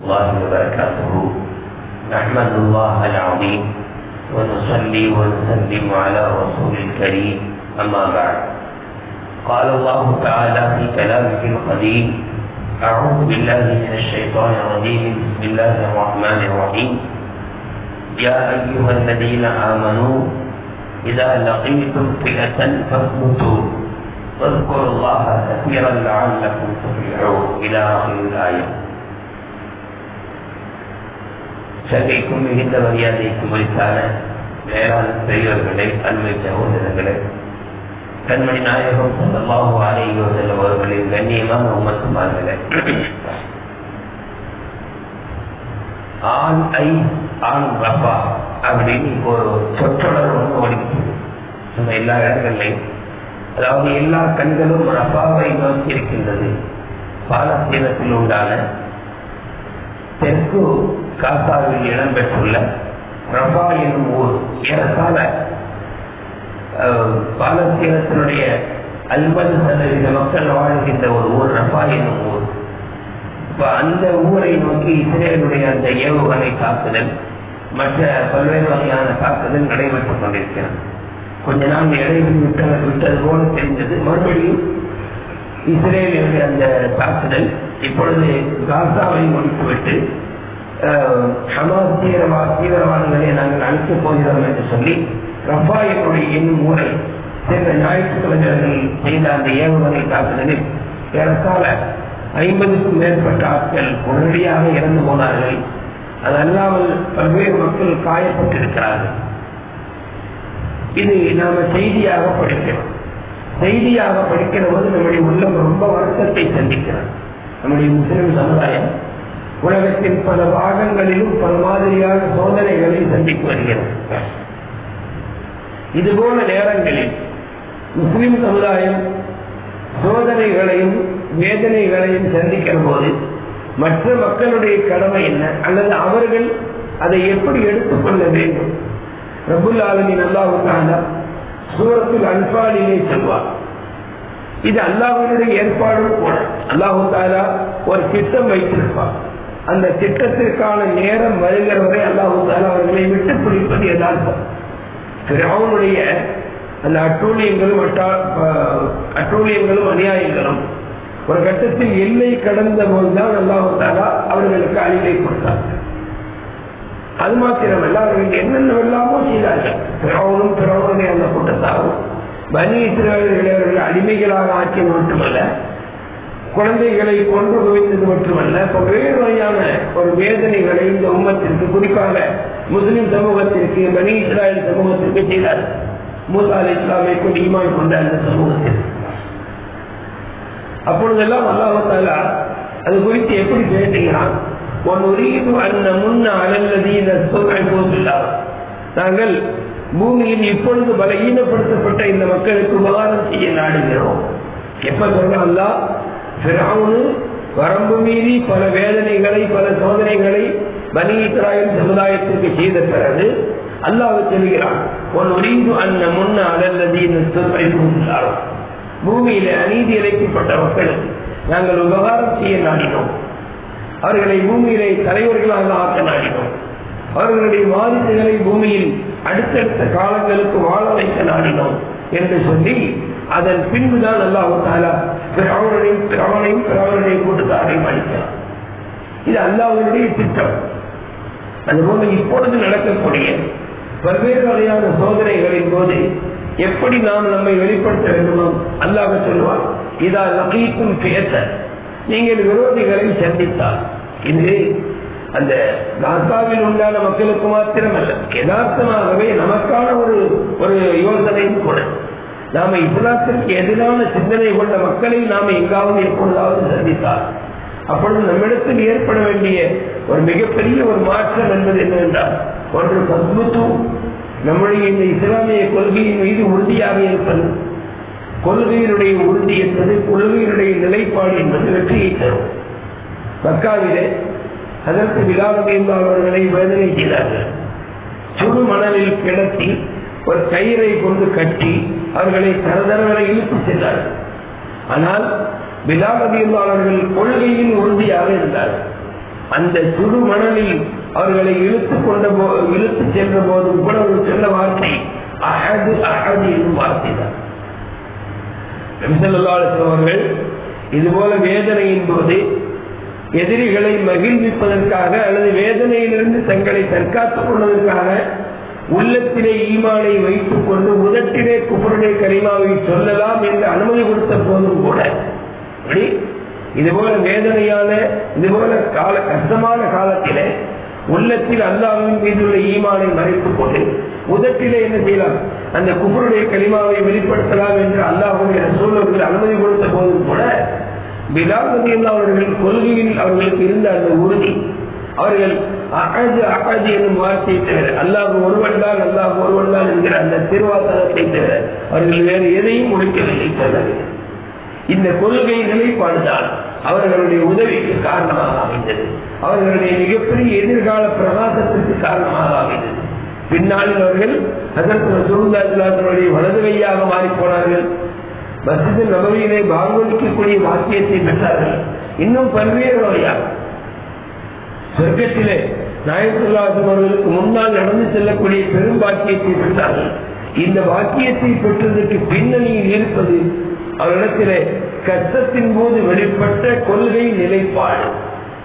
الله وبركاته. نحمد الله العظيم ونصلي ونسلم على رسول الكريم. أما بعد. قال الله تعالى في كلامه القديم أعوذ بالله من الشيطان الرجيم. بسم الله الرحمن الرحيم. يا أيها الذين آمنوا إذا لقيتم فئة فاثبتوا. واذكروا الله كثيرا لعلكم تفلحون. إلى آخر الآية. சங்கைக்கும் மிகுந்த மரியாதைக்கும் உரித்தான வேளாண் பெரியவர்களே அண்மை சகோதரர்களே. கண்மணி நாயகம் சல்லல்லாஹு அலைஹி செல்லவர்களின் அவர்களின் கண்ணியமான உம்மத்துமார்களே ஆண் ஐ ஆண் ரப்பா அப்படின்னு ஒரு சொற்றொடர் ஒன்று ஓடிக்கிறது நம்ம எல்லா இடங்கள்லையும். அதாவது எல்லா கண்களும் ரப்பாவை நோக்கி இருக்கின்றது பாலஸ்தீனத்தில் உண்டான தெற்கு காசாவில் இடம்பெற்றுள்ள ரபா எனும் ஊர். ஏறத்தாழ பாலஸ்தீனத்தினுடைய ஐம்பது சதவீத மக்கள் வாழ்கின்ற ஒரு ஊர் ரபா என்னும் ஊர். இப்ப அந்த ஊரை நோக்கி இஸ்ரேலுடைய அந்த ஏவுகணை தாக்குதல் மற்ற பல்வேறு வகையான தாக்குதல் நடைபெற்றுக் கொண்டிருக்கிறது. கொஞ்ச நாள் இடைவெளி விட்ட விட்டது போல தெரிந்தது. மறுபடியும் இஸ்ரேலுடைய அந்த தாக்குதல் இப்பொழுது காசாவை முடித்துவிட்டு ஹமாஸ் தீவிரவா தீவிரவாதிகளை நாங்கள் அழிக்கப் போகிறோம் என்று சொல்லி ரஃபாயினுடைய என்னும் ஊரை சென்ற ஞாயிற்றுக்கிழமைகள் செய்த அந்த ஏவுகணை தாக்குதலில் ஏறத்தாழ ஐம்பதுக்கும் மேற்பட்ட ஆட்கள் உடனடியாக இறந்து போனார்கள். அது அல்லாமல் பல்வேறு மக்கள் காயப்பட்டிருக்கிறார்கள். இது நாம செய்தியாக படிக்கிறோம். செய்தியாக படிக்கிற போது நம்முடைய உள்ளம் ரொம்ப வருத்தத்தை சந்திக்கிறார் நம்முடைய முஸ்லிம் சமுதாயம் உலகத்தின் பல பாகங்களிலும் பல மாதிரியான சோதனைகளை சந்தித்து வருகிறது. இதுபோல நேரங்களில் முஸ்லிம் சமுதாயம் சோதனைகளையும் வேதனைகளையும் சந்திக்கிற போது மற்ற மக்களுடைய கடமை என்ன? அல்லது அவர்கள் அதை எப்படி எடுத்துக்கொள்ள வேண்டும்? ரபுல் ஆலமின் அல்லாவுக்கான சூரத்தில் அன்பாலிலே செல்வார். இது அல்லாஹனுடைய ஏற்பாடும் கூட அல்லாஹு தாலா ஒரு திட்டம் வைத்திருப்பார். அந்த திட்டத்திற்கான நேரம் வருகிற வரை அல்லாஹு தாலா அவர்களை விட்டு பிடிப்பது எதார்த்தம் கிராமனுடைய அந்த அட்டூழியங்களும் அட்டூழியங்களும் அநியாயங்களும் ஒரு கட்டத்தில் எல்லை கடந்த போதுதான் அல்லாஹு தாலா அவர்களுக்கு அழிவை கொடுத்தார். அது மாத்திரம் மாத்திரமல்ல அவர்கள் என்னென்னவெல்லாமோ செய்தார்கள். பிறவனும் பிறவனுடைய அந்த கூட்டத்தாரும். பனி இஸ்ரேலர்களை அவர்கள் அடிமைகளாக ஆக்கியது மட்டுமல்ல குழந்தைகளை கொண்டு குவித்தது மட்டுமல்ல பல்வேறு வகையான ஒரு வேதனைகளை இந்த உம்மத்திற்கு குறிப்பாக முஸ்லிம் சமூகத்திற்கு பனி இஸ்ராயல் சமூகத்திற்கு செய்தார். மூசா அலி இஸ்லாமை கொண்டு ஈமான் கொண்ட அந்த சமூகத்திற்கு அப்பொழுதெல்லாம் அல்லாஹாலா அது குறித்து எப்படி பேசுகிறான்? நாங்கள் பூமியில் இப்பொழுது பலகீனப்படுத்தப்பட்ட இந்த மக்களுக்கு உபகாரம் செய்ய நாடுகிறோம். எப்ப சொன்னா பிறவுனு வரம்பு மீறி பல வேதனைகளை பல சோதனைகளை பனி இஸ்ராயல் சமுதாயத்திற்கு செய்த பிறகு அல்லாஹ் சொல்கிறான் அன்ன முன்ன பூமியில அநீதி இழைக்கப்பட்ட மக்களுக்கு நாங்கள் உபகாரம் செய்ய நாடினோம். அவர்களை பூமியிலே தலைவர்களாக ஆக்க நாடினோம் அவர்களுடைய வாரிசுகளை பூமியில் அடுத்தடுத்த காலங்களுக்கு வாழ வைக்க நாடினோம் என்று சொல்லி அதன் பின்புதான் அல்லாஹு தாலா பிறவனையும் பிராமணையும் பிறவனுடைய கூட்டத்தாரையும் அளிக்கிறார் இது அல்லாஹனுடைய திட்டம். அதுபோல இப்பொழுது நடக்கக்கூடிய பல்வேறு வகையான சோதனைகளின் போது எப்படி நாம் நம்மை வெளிப்படுத்த வேண்டுமோ அல்லாஹ் சொல்வார் இதா லகீக்கும் பேச நீங்கள் விரோதிகளை சந்தித்தால். இது அந்த காசாவில் உண்டான மக்களுக்கு மாத்திரமல்ல யதார்த்தமாகவே நமக்கான ஒரு ஒரு யோசனையும் கூட. நாம இஸ்லாத்திற்கு எதிரான சிந்தனை கொண்ட மக்களை நாம எங்காவது எப்பொழுதாவது சந்தித்தார் அப்பொழுது நம்மிடத்தில் ஏற்பட வேண்டிய ஒரு மிகப்பெரிய ஒரு மாற்றம் என்பது என்னவென்றால் ஒன்று சத்மத்துவம் நம்முடைய இந்த இஸ்லாமிய கொள்கையின் மீது உறுதியாக இருப்பது. கொள்கையினுடைய உறுதி என்பது கொள்கையினுடைய நிலைப்பாடு என்பது வெற்றியை தரும். மக்காவிலே அதற்கு விழாவகையில் அவர்களை வேதனை செய்தார்கள். சுடு மணலில் கிடத்தி ஒரு கயிறை கொண்டு கட்டி அவர்களை தரதரவரை இழுத்து சென்றார்கள். ஆனால் பிலால் கொள்கையின் கொள்கையில் உறுதியாக இருந்தார்கள். அந்த சுடு மணலில் அவர்களை இழுத்து கொண்ட போ இழுத்து சென்ற போது கூட ஒரு வார்த்தை அஹது அஹது என்னும் வார்த்தை தான். அவர்கள் இதுபோல வேதனையின் போது எதிரிகளை மகிழ்விப்பதற்காக அல்லது வேதனையிலிருந்து தங்களை தற்காத்துக் கொள்வதற்காக உள்ளத்திலே ஈமானை வைத்துக் கொண்டு உதட்டிலே குபருடைய கரிமாவை சொல்லலாம் என்று அனுமதி கொடுத்த போதும் கூட இதுபோல வேதனையான இதுபோல கால கஷ்டமான காலத்திலே உள்ளத்தில் அல்லாவின் மீதுள்ள ஈமானை மறைத்துக் கொண்டு உதட்டிலே என்ன செய்யலாம்? அந்த குபருடைய களிமாவை வெளிப்படுத்தலாம் என்று அல்லாஹுடைய சூழலுக்கு அனுமதி கொடுத்த போதும் கூட பிலாபதியில் அவர்கள் கொள்கையில் அவர்களுக்கு இருந்த அந்த உறுதி அவர்கள் அகது அகது என்னும் வார்த்தையை தவிர அல்லாஹ் ஒருவன் தான் அல்லாஹ் ஒருவன் தான் என்கிற அந்த திருவாசகத்தை தவிர அவர்கள் வேறு எதையும் முடிக்கவில்லை சொல்லவில்லை இந்த கொள்கை நிலைப்பாடுதான் அவர்களுடைய உதவிக்கு காரணமாக அமைந்தது. அவர்களுடைய மிகப்பெரிய எதிர்கால பிரகாசத்திற்கு காரணமாக அமைந்தது. பின்னாளில் அவர்கள் அதற்கு வலது கையாக மாறிப்போனார்கள் மசித பாங்கொலிக்கக்கூடிய வாக்கியத்தை பெற்றார்கள். இன்னும் பல்வேறு வகையாக. சொர்க்கத்திலே நாயத்துல்லாசன் அவர்களுக்கு முன்னால் நடந்து செல்லக்கூடிய பெரும் பாக்கியத்தை பெற்றார்கள். இந்த வாக்கியத்தை பெற்றதற்கு பின்னணியில் இருப்பது அவரிடத்திலே கஷ்டத்தின் போது வெளிப்பட்ட கொள்கை நிலைப்பாடு.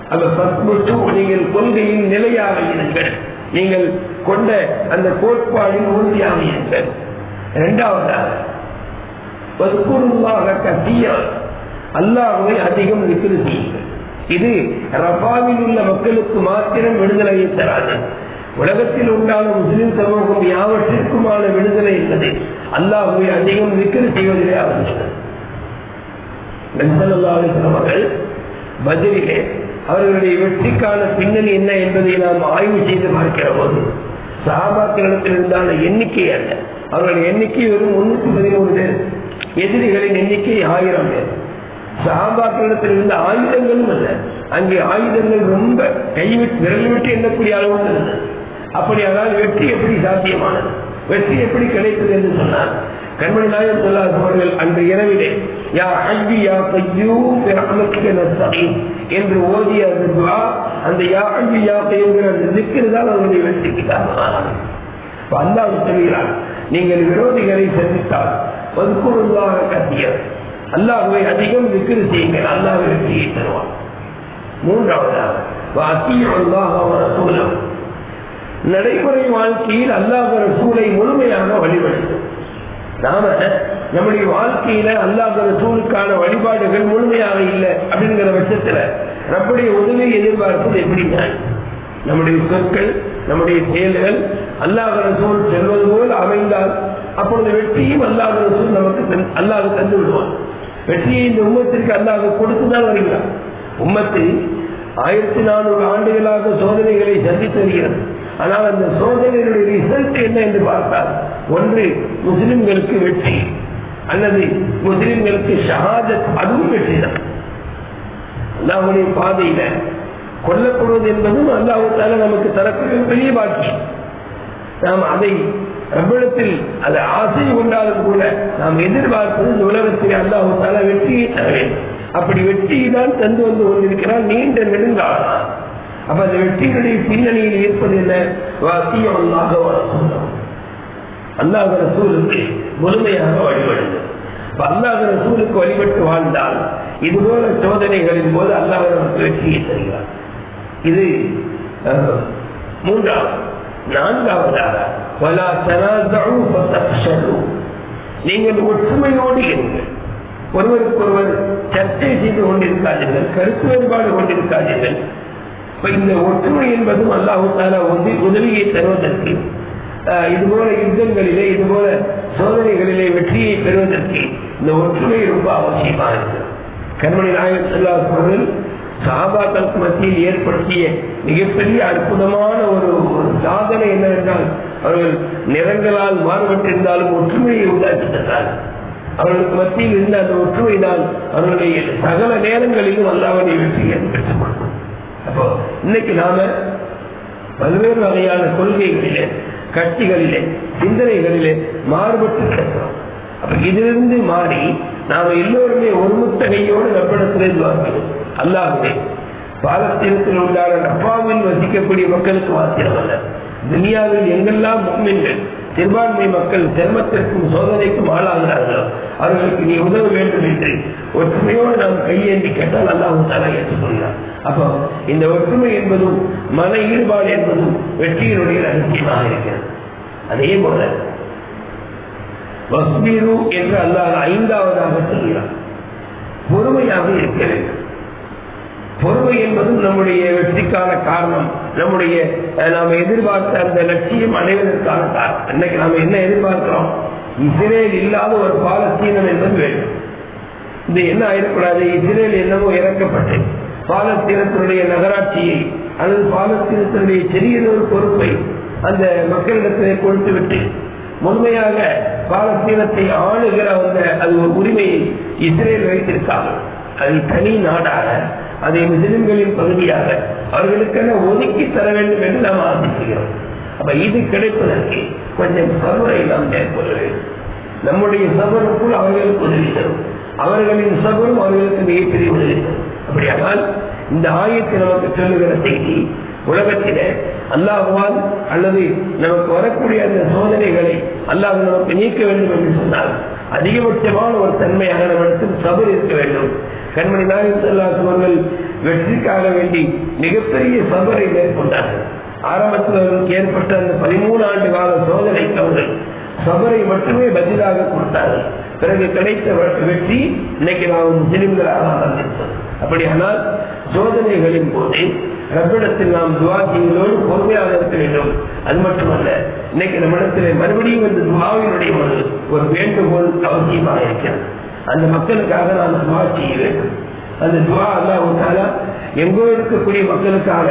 அந்த பத்மத்து நீங்கள் கொள்கையில் நிலையாக இருங்கள். நீங்கள் கொண்ட அந்த கோட்பாடின் உறுதியாக இருங்கள் இரண்டாவதாக அல்லாஹுவை அதிகம் விக்கிரு செய்யுங்கள். இது ரபாவில் உள்ள மக்களுக்கு மாத்திரம் விடுதலையை தராது. உலகத்தில் உண்டான முஸ்லிம் சமூகம் யாவற்றிற்குமான விடுதலை என்பது அல்லாஹுவை அதிகம் விக்கிரு செய்வதிலே அவர்கள் அவர்கள் பதிலே அவர்களுடைய வெற்றிக்கான பின்னணி என்ன என்பதை நாம் ஆய்வு செய்து பார்க்கிற போது சகாபாக்களிடத்தில் இருந்தான எண்ணிக்கை அல்ல அவர்கள் எண்ணிக்கை வெறும் முன்னூத்தி பதிமூணு பேர். எதிரிகளின் எண்ணிக்கை ஆயிரம் பேர். சகாபாக்களிடத்தில் இருந்த ஆயுதங்களும் அல்ல. அங்கே ஆயுதங்கள் ரொம்ப கைவிட்டு விரல் விட்டு எண்ணக்கூடிய அளவுக்கு இருந்தது. அப்படி அதாவது வெற்றி எப்படி சாத்தியமானது? வெற்றி எப்படி கிடைத்தது என்று சொன்னார். கண்மணி நாயகம் சொல்லாத அவர்கள் அன்று இரவிலே யா அன்பி யா பையூ ரஹமத்துக்கு என்று ஓதிய அந்த துவா அந்த யா அன்பி யா அந்த திக்கிறு தான் அவருடைய வெற்றிக்கு காரணமானது அல்லாஹ் சொல்கிறார் நீங்கள் விரோதிகளை சந்தித்தால் வதுக்குருந்தாக கத்தியர் அல்லாஹுவை அதிகம் விக்கிரு செய்யுங்கள் அல்லாஹ் வெற்றியை தருவான். மூன்றாவதாக நடைமுறை வாழ்க்கையில் அல்லாஹ் ரசூலை முழுமையாக வழிபடுத்தும் நாம நம்முடைய வாழ்க்கையில அல்லாத ரசூலுக்கான வழிபாடுகள் முழுமையாக இல்லை அப்படிங்கிற பட்சத்துல நம்முடைய உதவியை எதிர்பார்ப்பது எப்படி நம்முடைய சொற்கள் நம்முடைய செயல்கள் அல்லாஹ் சூழ் செல்வது போல் அமைந்தால் அப்பொழுது வெற்றியும் அல்லாத சூழ் நமக்கு அல்லாஹ் தந்து விடுவான். வெற்றியை இந்த உம்மத்திற்கு அல்லாத கொடுத்துதான் வருகிறார். உம்மத்து ஆயிரத்தி நானூறு ஆண்டுகளாக சோதனைகளை சந்தித்து வருகிறது. ஆனால் அந்த சோதனைகளுடைய ரிசல்ட் என்ன என்று பார்த்தால் ஒன்று முஸ்லிம்களுக்கு வெற்றி அல்லது முஸ்லிம்களுக்கு ஷஹாதத் அதுவும் வெற்றி தான் அல்லாவுடைய பாதையில கொல்லப்படுவது என்பதும் அல்லாஹால நமக்கு தரக்கூடிய பெரிய பாக்கி நாம் அதை ரப்பிடத்தில் அதை ஆசை கொண்டாலும் கூட நாம் எதிர்பார்ப்பது இந்த உலகத்தில் அல்லாஹால வெற்றியை தர வேண்டும். அப்படி வெற்றியை தான் தந்து வந்து கொண்டிருக்கிறார் நீண்ட நெடுங்காலம். அப்ப அந்த வெற்றிகளுடைய பின்னணியில் இருப்பது என்ன? வாசியம் அல்லாஹ அல்லாத ரசூலுக்கு முழுமையாக வழிபடுது. அல்லாத ரசூலுக்கு வழிபட்டு வாழ்ந்தால் இதுபோல சோதனைகளின் போது அல்லாஹ் நமக்கு வெற்றியை தருகிறார். இது மூன்றாவது நான்காவதாக நீங்கள் ஒற்றுமையோடு இருங்கள். ஒருவருக்கொருவர் சர்ச்சை செய்து கொண்டிருக்காதீர்கள் கருத்து வேறுபாடு கொண்டிருக்காதீர்கள். இந்த ஒற்றுமை என்பதும் அல்லாஹு தாலா உதவியை தருவதற்கு இதுபோல யுத்தங்களிலே இதுபோல சோதனைகளிலே வெற்றியை பெறுவதற்கு இந்த ஒற்றுமை ரொம்ப அவசியமாக இருக்கு. கண்மணி நாயகன் செல்லா அவர்கள் சாபாக்களுக்கு மத்தியில் ஏற்படுத்திய மிகப்பெரிய அற்புதமான ஒரு சாதனை என்னவென்றால் அவர்கள் நிறங்களால் மாறுபட்டிருந்தாலும் ஒற்றுமையை உண்டாக்கி அவர்களுக்கு மத்தியில் இருந்த அந்த ஒற்றுமை தான் அவர்களுடைய சகல நேரங்களிலும் அல்லாவுடைய வெற்றி பெற்றுக் அப்போ இன்னைக்கு நாம பல்வேறு வகையான கொள்கைகளிலே கட்சிகளிலே சிந்தனைகளிலே மாறுபட்டு கிடக்கிறோம் அப்ப இதிலிருந்து மாறி நாம எல்லோருமே ஒருமுத்த கையோடு நம்மிடத்திலே வாங்கணும் அல்லாமே பாலஸ்தீனத்தில் உண்டான நப்பாவில் வசிக்கக்கூடிய மக்களுக்கு மாத்திரமல்ல துனியாவில் எங்கெல்லாம் முக்மின்கள் சிறுபான்மை மக்கள் சிரமத்திற்கும் சோதனைக்கும் ஆளாகிறார்களோ அவர்களுக்கு நீ உதவ வேண்டும் என்று ஒற்றுமையோடு நாம் கையேந்தி கேட்டால் அல்லாஹ் தலா ஏற்றுக்கொள்கிறார் அப்போ இந்த ஒற்றுமை என்பதும் மன ஈடுபாடு என்பதும் வெற்றியினுடைய ரகசியமாக இருக்கிறது. அதே போல வஸ்பீரு என்று அல்லாஹ் ஐந்தாவதாக சொல்கிறார் பொறுமையாக இருக்க வேண்டும். பொறுமை என்பதும் நம்முடைய வெற்றிக்கான காரணம். நம்முடைய நாம் எதிர்பார்த்த அந்த லட்சியம் அடைவதற்கான காரணம். இன்னைக்கு நாம என்ன எதிர்பார்க்கிறோம்? இஸ்ரேல் இல்லாத ஒரு பாலஸ்தீனம் என்பது வேண்டும். இது என்ன ஆயிடக்கூடாது? இஸ்ரேல் என்னவோ இறக்கப்பட்டது. பாலஸ்தீனத்தினுடைய நகராட்சியை அல்லது பாலஸ்தீனத்தினுடைய சிறியதொரு பொறுப்பை அந்த மக்களிடத்திலே கொடுத்து விட்டு முழுமையாக பாலஸ்தீனத்தை ஆளுகிற அந்த அது ஒரு உரிமையை இஸ்ரேல் வைத்திருக்காங்க. அதை தனி நாடாக அதை முஸ்லிம்களின் பகுதியாக அவர்களுக்கென ஒதுக்கி தர வேண்டும் என்று நாம் ஆசிக்கிறோம் அப்ப இது கிடைப்பதற்கு கொஞ்சம் சபரை நாம் மேற்கொள்ள வேண்டும். நம்முடைய சபருக்குள் அவர்களுக்கு உதவி தரும். அவர்களின் சபரும் அவர்களுக்கு மிகப்பெரிய உதவி தரும். அப்படியானால் இந்த ஆயத்தை நமக்கு சொல்லுகிற செய்தி உலகத்தில அல்லாஹுவால் அல்லது நமக்கு வரக்கூடிய அந்த சோதனைகளை அல்லாஹ் நமக்கு நீக்க வேண்டும் என்று சொன்னால் அதிகபட்சமான ஒரு தன்மையாக நம்மிடத்தில் சபர் இருக்க வேண்டும். கண்மணி நாயகம் வெற்றிக்காக வேண்டி மிகப்பெரிய சபரை மேற்கொண்டார்கள். ஆரம்பத்தில் அவர்களுக்கு ஏற்பட்ட அந்த பதிமூணு ஆண்டு கால சோதனைக்கு அவர்கள் சபரை மட்டுமே பதிலாக கொடுத்தார்கள். பிறகு கிடைத்த வெற்றி இன்னைக்கு நாம் முஸ்லிம்களாக ஆரம்பித்தோம் அப்படியானால் சோதனைகளின் போது ரப்பிடத்தில் நாம் துவா செய்வதோடு பொறுமையாக இருக்க வேண்டும் அது மட்டுமல்ல இன்னைக்கு நம்மிடத்திலே மறுபடியும் இந்த துவாவினுடைய ஒரு ஒரு வேண்டுகோள் அவசியமாக இருக்கிறது. அந்த மக்களுக்காக நாம் துவா செய்ய வேண்டும். அந்த துவா அல்லாஹால எங்கோ இருக்கக்கூடிய மக்களுக்காக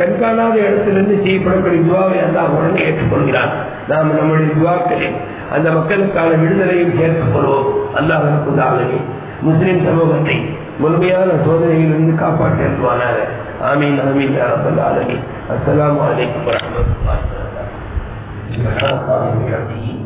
கண்காணாத இடத்திலிருந்து செய்யப்படக்கூடிய துவாவை அல்லாஹ் உடனே ஏற்றுக்கொள்கிறான். நாம் நம்முடைய துவாக்களில் அந்த மக்களுக்கான விடுதலையும் சேர்த்துக் கொள்வோம். அல்லாஹ் நமக்கு முஸ்லிம் சமூகத்தை முழுமையான சோதனையிலிருந்து காப்பாற்றி ஆமீன் ஆமீன் அரபல் ஆலமி அஸ்லாம் வலைக்கம் வரமத்துல்லாஹி